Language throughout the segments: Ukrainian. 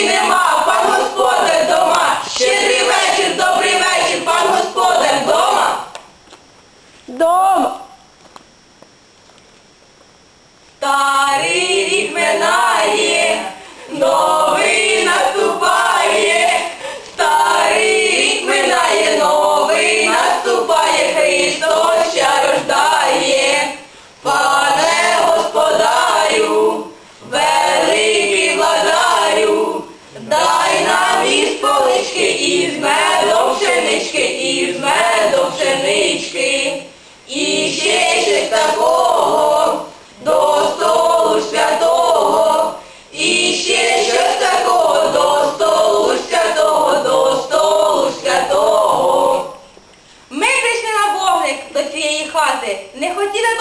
чи нема, пан господар дома. Щедрий вечір, добрий вечір, пан господар дома. Старий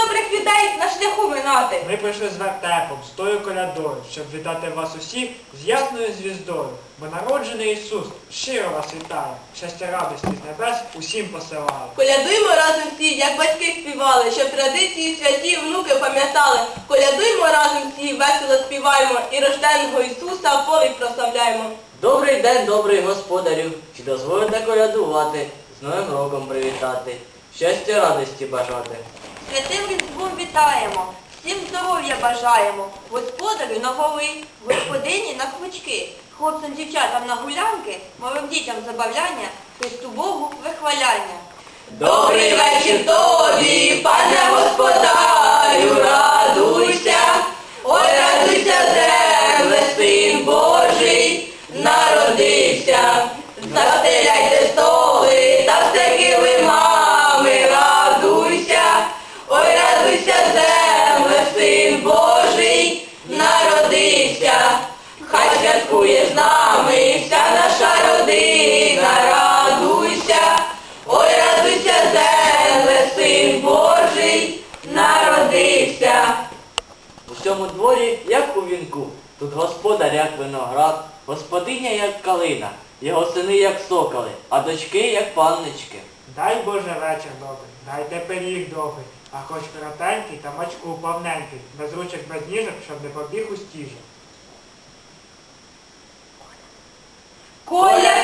добрих людей на шляху минати. Ми прийшли з вертепом, з тою колядою, щоб вітати вас усіх з ясною звіздою, бо народжений Ісус щиро вас вітає, щастя радості з небес усім посилає. Колядуймо разом всі, як батьки співали, щоб традиції святі внуки пам'ятали. Колядуймо разом всі, весело співаємо і рожденого Ісуса в прославляємо. Добрий день, добрий господарю, чи дозволите колядувати, з Новим роком привітати, щастя радості бажати. Святим Різдвом вітаємо, всім здоров'я бажаємо, господарю на голи, господині на квички, хлопцям дівчатам на гулянки, малим дітям забавляння, Христу Богу вихваляння. Добрий вечір святкує з нами вся наша родина, радуйся, ой, радуйся, земле, син Божий, народився. У всьому дворі, як у вінку, тут господар, як виноград, господиня, як калина, його сини, як соколи, а дочки, як паннички. Дай Боже вечір добрий, дайте пиріг добрий, а хоч коротенький та мачку повненький, без ручок, без ніжок, щоб не побіг у стіжок.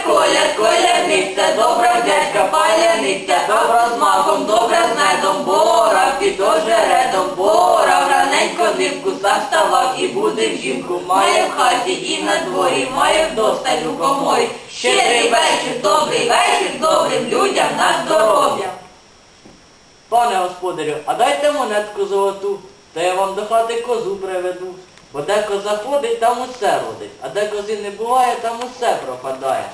Коля, коля, колядниця, добра дядька паляниця, добра з маком, добра з медом, бора, під ожередом, бора, раненько нивку заставав і буде жінку, має в хаті і на дворі, має вдосталь у коморі. Щедрий вечір, добрий вечір, добрим людям на здоров'я. Пане господарю, а дайте монетку золоту, та я вам до хати козу приведу. Бо де коза ходить, там усе родить, а де кози не буває, там усе пропадає.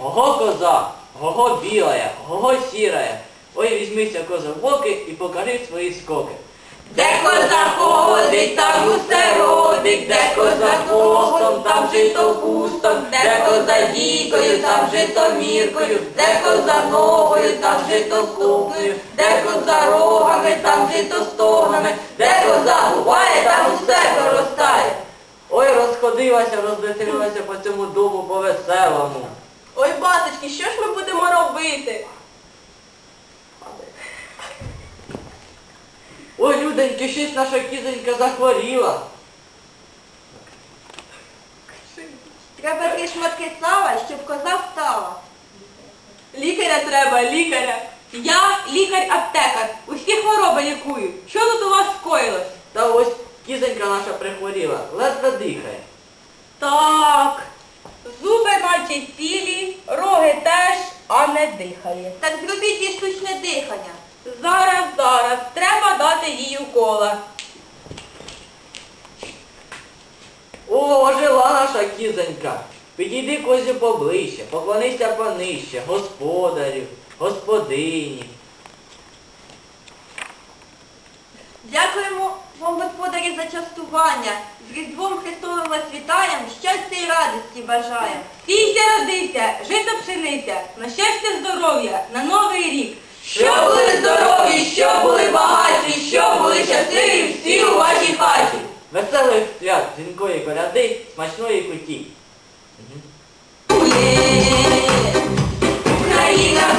Гого коза, гого білая, гого сірая. Ой, візьмися коза в боки і покажи свої скоки. Де коза ходить, там усе родить, де коза хвостом, там жито кустом, де коза дійкою, там жито міркою, де коза ногою, там жито купною, де коза рогами, там жито стогнами, де коза гуває, там усе виростає. Ой, розходилася, розвеселилася по цьому дому по-веселому. Ой, батечки, що ж ми будемо робити? Ой, люденьки, щось наша кізонька захворіла. Треба три шматки сала, щоб коза встала. Лікаря треба, лікаря. Я лікар-аптекар. Усі хвороби лікую. Що тут у вас скоїлось? Та ось кізонька наша прихворіла, ледве дихає. Так. Наче цілі, роги теж, а не дихає. Так зробіть їй штучне дихання. Зараз, зараз. Треба дати їй укола. О, ожила наша кізонька. Підійди козі поближче, поклонися понижче, господарю, господині. Вам, господарі, за частування. З Різдвом Христовим вас вітаємо, щастя і радості бажаємо. Стійте, родися, жито пшениця, на щастя, здоров'я, на новий рік. Що були здорові, що були багаті, що були щасливі всі у вашій хаті. Веселих свят, дзвінкої коляди, смачної куті. Україна